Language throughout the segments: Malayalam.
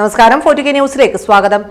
നമസ്കാരം. ഫോർട്ടി കെ ന്യൂസിലേക്ക് സ്വാഗതം.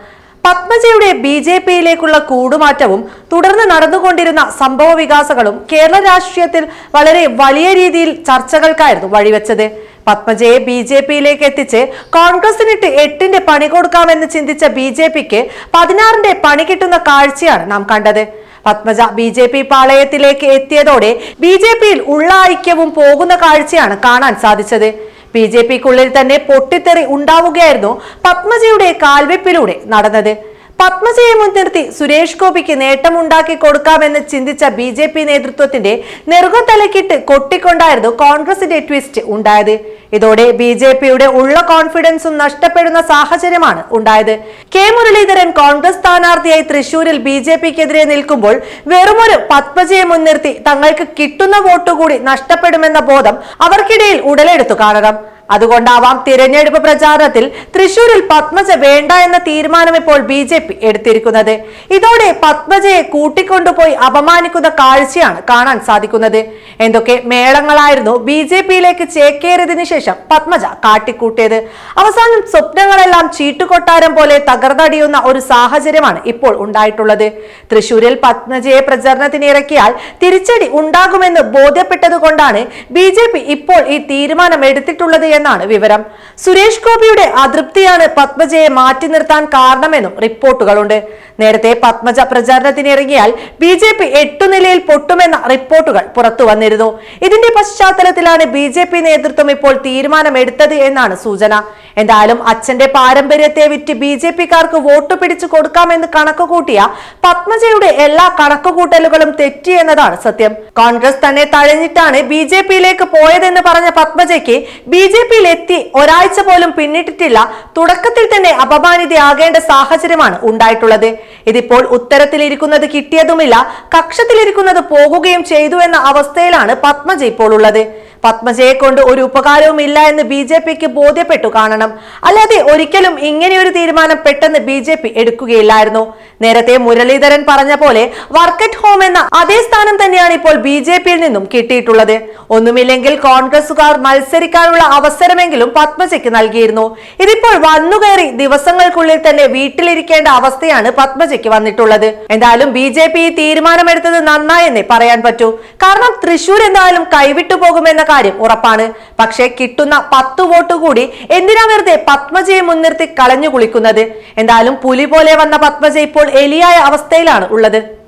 പത്മജയുടെ ബി ജെ പിയിലേക്കുള്ള കൂടുമാറ്റവും തുടർന്ന് നടന്നുകൊണ്ടിരുന്ന സംഭവ വികാസങ്ങളും കേരള രാഷ്ട്രീയത്തിൽ വളരെ വലിയ രീതിയിൽ ചർച്ചകൾക്കായിരുന്നു വഴിവെച്ചത്. പത്മജയെ ബി ജെ പിയിലേക്ക് എത്തിച്ച് കോൺഗ്രസിനിട്ട് എട്ടിന്റെ പണി കൊടുക്കാമെന്ന് ചിന്തിച്ച ബി ജെ പിക്ക് പതിനാറിന്റെ പണി കിട്ടുന്ന കാഴ്ചയാണ് നാം കണ്ടത്. പത്മജ ബി ജെ പി പാളയത്തിലേക്ക് എത്തിയതോടെ ബി ജെ പിയിൽ ഉള്ള ഐക്യവും പോകുന്ന കാഴ്ചയാണ് കാണാൻ സാധിച്ചത്. ബി ജെ പിക്കുള്ളിൽ തന്നെ പൊട്ടിത്തെറി ഉണ്ടാവുകയായിരുന്നു പത്മജയുടെ കാൽവെപ്പിലൂടെ നടന്നത്. പത്മജയെ മുൻനിർത്തി സുരേഷ് ഗോപിക്ക് നേട്ടമുണ്ടാക്കി കൊടുക്കാമെന്ന് ചിന്തിച്ച ബി ജെ പി നേതൃത്വത്തിന്റെ നെറുകത്തലക്കിട്ട് കൊട്ടിക്കൊണ്ടായിരുന്നു കോൺഗ്രസിന്റെ ട്വിസ്റ്റ് ഉണ്ടായത്. ഇതോടെ ബി ജെ പിയുടെ ഉള്ള കോൺഫിഡൻസും നഷ്ടപ്പെടുന്ന സാഹചര്യമാണ് ഉണ്ടായത്. കെ മുരളീധരൻ കോൺഗ്രസ് സ്ഥാനാർത്ഥിയായി തൃശൂരിൽ ബി ജെ പിക്കെതിരെ നിൽക്കുമ്പോൾ വെറുമൊരു പത്മജയെ മുൻനിർത്തി തങ്ങൾക്ക് കിട്ടുന്ന വോട്ടുകൂടി നഷ്ടപ്പെടുമെന്ന ബോധം അവർക്കിടയിൽ ഉടലെടുത്തു കാണണം. അതുകൊണ്ടാവാം തിരഞ്ഞെടുപ്പ് പ്രചാരണത്തിൽ തൃശൂരിൽ പത്മജ വേണ്ട എന്ന തീരുമാനം ഇപ്പോൾ ബി ജെ പി എടുത്തിരിക്കുന്നത്. ഇതോടെ പത്മജയെ കൂട്ടിക്കൊണ്ടുപോയി അപമാനിക്കുന്ന കാഴ്ചയാണ് കാണാൻ സാധിക്കുന്നത്. എന്തൊക്കെ മേളങ്ങളായിരുന്നു ബി ജെ പിയിലേക്ക് ചേക്കേറിയതിനു ശേഷം പത്മജ കാട്ടിക്കൂട്ടിയത്. അവസാനം സ്വപ്നങ്ങളെല്ലാം ചീട്ടുകൊട്ടാരം പോലെ തകർന്നടിയുന്ന ഒരു സാഹചര്യമാണ് ഇപ്പോൾ ഉണ്ടായിട്ടുള്ളത്. തൃശൂരിൽ പത്മജയെ പ്രചരണത്തിന് ഇറക്കിയാൽ തിരിച്ചടി ഉണ്ടാകുമെന്ന് ബോധ്യപ്പെട്ടതുകൊണ്ടാണ് ബി ജെ പി ഇപ്പോൾ ഈ തീരുമാനം എടുത്തിട്ടുള്ളത് എന്നാണ് വിവരം. സുരേഷ് ഗോപിയുടെ അതൃപ്തിയാണ് പത്മജയെ മാറ്റി നിർത്താൻ കാരണമെന്നും റിപ്പോർട്ടുകളുണ്ട്. നേരത്തെ പത്മജ പ്രചാരണത്തിനിറങ്ങിയാൽ ബി ജെ പി എട്ടു നിലയിൽ പൊട്ടുമെന്ന റിപ്പോർട്ടുകൾ പുറത്തു വന്നിരുന്നു. ഇതിന്റെ പശ്ചാത്തലത്തിലാണ് ബി ജെ പി നേതൃത്വം ഇപ്പോൾ തീരുമാനമെടുത്തത് എന്നാണ് സൂചന. എന്തായാലും അച്ഛന്റെ പാരമ്പര്യത്തെ വിറ്റ് ബി ജെ പിക്കാർക്ക് വോട്ട് പിടിച്ചു കൊടുക്കാമെന്ന് കണക്ക് കൂട്ടിയ പത്മജയുടെ എല്ലാ കണക്കുകൂട്ടലുകളും തെറ്റി എന്നതാണ് സത്യം. കോൺഗ്രസ് തന്നെ തഴഞ്ഞിട്ടാണ് ബി ജെ പിയിലേക്ക് പോയതെന്ന് പറഞ്ഞ പത്മജയ്ക്ക് ബി ജെ പിയിൽ എത്തി ഒരാഴ്ച പോലും പിന്നിട്ടിട്ടില്ല. തുടക്കത്തിൽ തന്നെ അപമാനിതയാകേണ്ട സാഹചര്യമാണ് ഉണ്ടായിട്ടുള്ളത്. ഇതിപ്പോൾ ഉത്തരത്തിലിരിക്കുന്നത് കിട്ടിയതുമില്ല. കക്ഷത്തിലിരിക്കുന്നത് പോകുകയും ചെയ്തു എന്ന അവസ്ഥയിലാണ് പത്മജ ഇപ്പോൾ ഉള്ളത്. പത്മജയെ കൊണ്ട് ഒരു ഉപകാരവും ഇല്ല എന്ന് ബി ജെ പിക്ക് ബോധ്യപ്പെട്ടു കാണണം. അല്ലാതെ ഒരിക്കലും ഇങ്ങനെയൊരു തീരുമാനം പെട്ടെന്ന് ബി ജെ പി എടുക്കുകയില്ലായിരുന്നു. നേരത്തെ മുരളീധരൻ പറഞ്ഞ പോലെ വർക്ക് അറ്റ് ഹോം എന്ന അതേ സ്ഥാനം തന്നെയാണ് ഇപ്പോൾ ബി ജെ പിയിൽ നിന്നും കിട്ടിയിട്ടുള്ളത്. ഒന്നുമില്ലെങ്കിൽ കോൺഗ്രസുകാർ മത്സരിക്കാനുള്ള അവസരമെങ്കിലും പത്മജയ്ക്ക് നൽകിയിരുന്നു. ഇതിപ്പോൾ വന്നുകയറി ദിവസങ്ങൾക്കുള്ളിൽ തന്നെ വീട്ടിലിരിക്കേണ്ട അവസ്ഥയാണ് പത്മജയ്ക്ക് വന്നിട്ടുള്ളത്. എന്തായാലും ബി ജെ പി തീരുമാനമെടുത്തത് നന്നായെന്നേ പറയാൻ പറ്റൂ. കാരണം തൃശൂർ എന്തായാലും കൈവിട്ടു പോകുമെന്ന കാര്യം ഉറപ്പാണ്. പക്ഷേ കിട്ടുന്ന പത്ത് വോട്ട് കൂടി എന്തിനാ വെറുതെ പത്മജയെ മുൻനിർത്തി കളഞ്ഞു കുളിക്കുന്നത്? എന്തായാലും പുലി പോലെ വന്ന പത്മജ ഇപ്പോൾ എലിയായ അവസ്ഥയിലാണ് ഉള്ളത്.